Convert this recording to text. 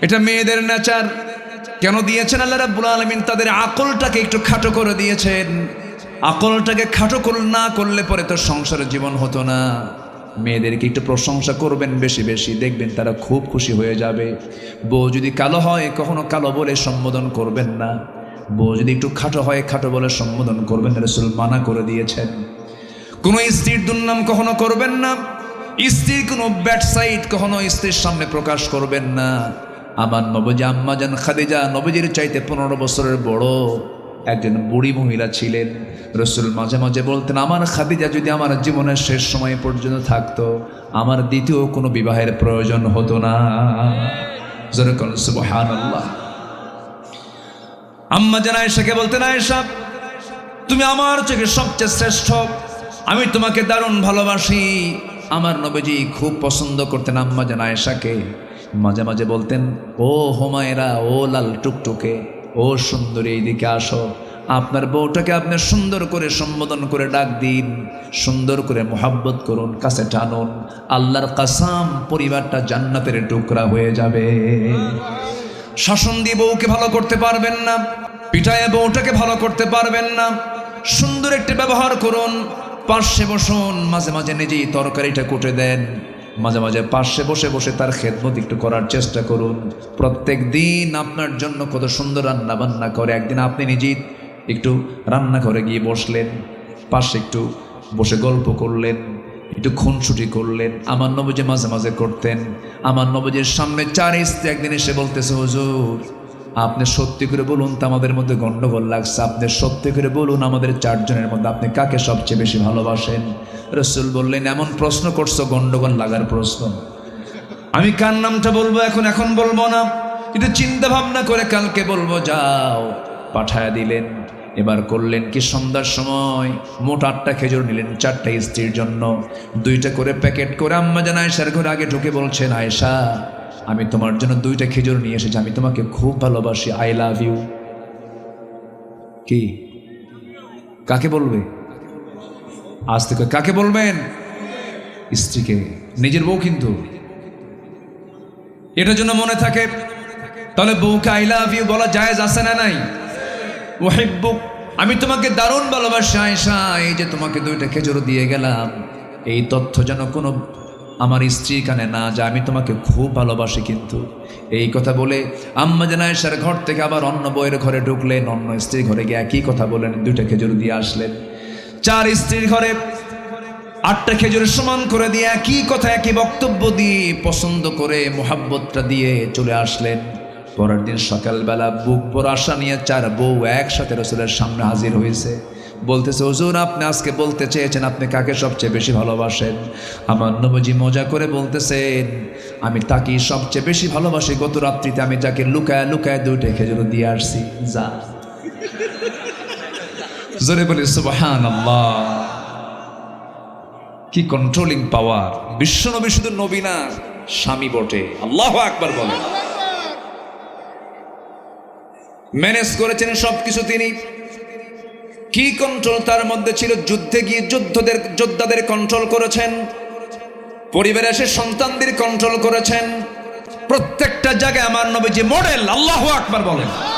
এটা মেয়েদের নেচার। কেন দিয়েছেন আল্লাহ রাব্বুল আলামিন? তাদের আকলটাকে একটু খাটো করে দিয়েছেন। আকলটাকে খাটো না করলে পরে তো সংসারের জীবন হতো না। মেয়েদেরকে একটু প্রশংসা করবেন বেশি বেশি, দেখবেন তারা খুব খুশি হয়ে যাবে। বউ যদি কালো হয়, কখনো কালো বলে সম্বোধন করবেন না। বউ যদি একটু খাটো হয়, খাটো বলে সম্বোধন করবেন রসুল মানা করে দিয়েছেন। কোনো স্ত্রীর দুর্নাম কখনো করবেন না। স্ত্রীর কোনো ব্যাড সাইড কখনো স্ত্রীর সামনে প্রকাশ করবেন না। আমার নবজি আম্মাজান খাদিজা নবজির চাইতে পনেরো বছরের বড় একজন বুড়ি মহিলা ছিলেন। রসুল মাঝে মাঝে বলতেন, আমার খাদিজা যদি আমার জীবনের শেষ সময় পর্যন্ত থাকতো, আমার দ্বিতীয় কোনো বিবাহের প্রয়োজন হতো না। সুবহানাল্লাহ। আম্মা জান আয়েশাকে বলতেন, আয়েশা, তুমি আমার চোখে সবচেয়ে শ্রেষ্ঠ, আমি তোমাকে দারুণ ভালোবাসি। আমার নবীজি খুব পছন্দ করতেন আম্মা জান আয়েশাকে। মাঝে মাঝে বলতেন, ও হোমায়রা, ও লাল টুকটুকে, ও সুন্দরী এইদিকে আসো। আপনার বউটাকে আপনি সুন্দর করে সম্বোধন করে ডাক দিন, সুন্দর করে মোহাব্বত করুন, কাছে টানুন। আল্লাহর কাসাম পরিবারটা জান্নাতের টুকরা হয়ে যাবে। শাসন দিয়ে বউকে ভালো করতে পারবেন না পিঠায় বউটাকে ভালো করতে পারবেন না। সুন্দর একটি ব্যবহার করুন পার্শ্বে বসুন, মাঝে মাঝে নিজেই তরকারিটা কুটে দেন। মাঝে মাঝে পাশে বসে বসে তার খেদমত একটু করার চেষ্টা করুন। প্রত্যেক দিন আপনার জন্য কত সুন্দর রান্না বান্না করে। একদিন আপনি নিজেই একটু রান্না করে গিয়ে বসলেন, পাশে একটু বসে গল্প করলেন, একটু খুনসুটি করলেন। আমার নবজি মাঝে মাঝে করতেন। আমার নবজির সামনে চার স্ত্রী একদিন এসে বলতেছে, হুজুর আপনি সত্যি করে বলুন তো আমাদের মধ্যে গণ্ডগোল লাগছে। আপনি সত্যি করে বলুন আমাদের চারজনের মধ্যে আপনি কাকে সবচেয়ে বেশি ভালোবাসেন? রসুল বললেন, এমন প্রশ্ন করছ গণ্ডগোল লাগার প্রশ্ন? আমি কার নামটা বলব এখন? এখন বলব না। কিন্তু চিন্তা ভাবনা করে কালকে বলব, যাও। পাঠায় দিলেন। এবার করলেন কি সন্ধ্যার সময়? মোট আটটা খেজুর নিলেন চারটা স্ত্রীর জন্য। দুইটা করে প্যাকেট করে আম্মা জান আয়সার ঘরে আগে ঢুকে বলছেন আয়সা আমি তোমার জন্য দুইটা খেজুর নিয়ে এসেছি, আমি তোমাকে খুব ভালোবাসি, আই লাভ ইউ। কি? কাকে বলবে? আজ থেকে কাকে বলবেন? স্ত্রীকে, নিজের বউ কিন্তু। এটার জন্য মনে থাকে, তাহলে বউকে আই লাভ ইউ বলা জায়েজ আছে না নাই? ওহেব্বুক আমি তোমাকে দারুণ ভালোবাসি আয়সা এই যে তোমাকে দুইটা খেজুর দিয়ে গেলাম। এই তথ্য যেন কোনো আমার স্ত্রী কানে না যা আমি তোমাকে খুব ভালোবাসি কিন্তু। এই কথা বলে আম্মা যেন আয়সার ঘর থেকে আবার অন্য বইয়ের ঘরে ঢুকলেন, অন্য স্ত্রীর ঘরে গিয়ে একই কথা বলেন, দুইটা খেজুর দিয়ে আসলেন। চার স্ত্রীর ঘরে আটটা খেজুরের সমান করে দিয়ে একই কথা, একই বক্তব্য দিয়ে পছন্দ করে, মোহাব্বতটা দিয়ে চলে আসলেন। পরের দিন সকালবেলা বুক বড় আশা নিয়ে চার বউ একসাথে রসুলের সামনে হাজির হয়েছে। বলতেছে, হুজুর, আপনি আজকে বলতে চেয়েছেন আপনি কাকে সবচেয়ে বেশি ভালোবাসেন? আমার নবজি মজা করে বলতেছেন, আমি তাকে সবচেয়ে বেশি ভালোবাসি, গত রাত্রিতে আমি যাকে লুকায় লুকায় দুইটা খেজুর দিয়ে আসছি। যা। জোরে বলি সুবাহান কি কন্ট্রোলিং পাওয়ার বিশ্বনবী শুধু নবী না, স্বামী বটে। আল্লাহ আকবার বলে ম্যানেজ করেছেন সবকিছু তিনি। কি কন্ট্রোল তার মধ্যে ছিল? যুদ্ধে গিয়ে যুদ্ধদের, যোদ্ধাদের কন্ট্রোল করেছেন। পরিবারে এসে সন্তানদের কন্ট্রোল করেছেন। প্রত্যেকটা জায়গায় আমার নবী যে মডেল আল্লাহ আকবার বলেন।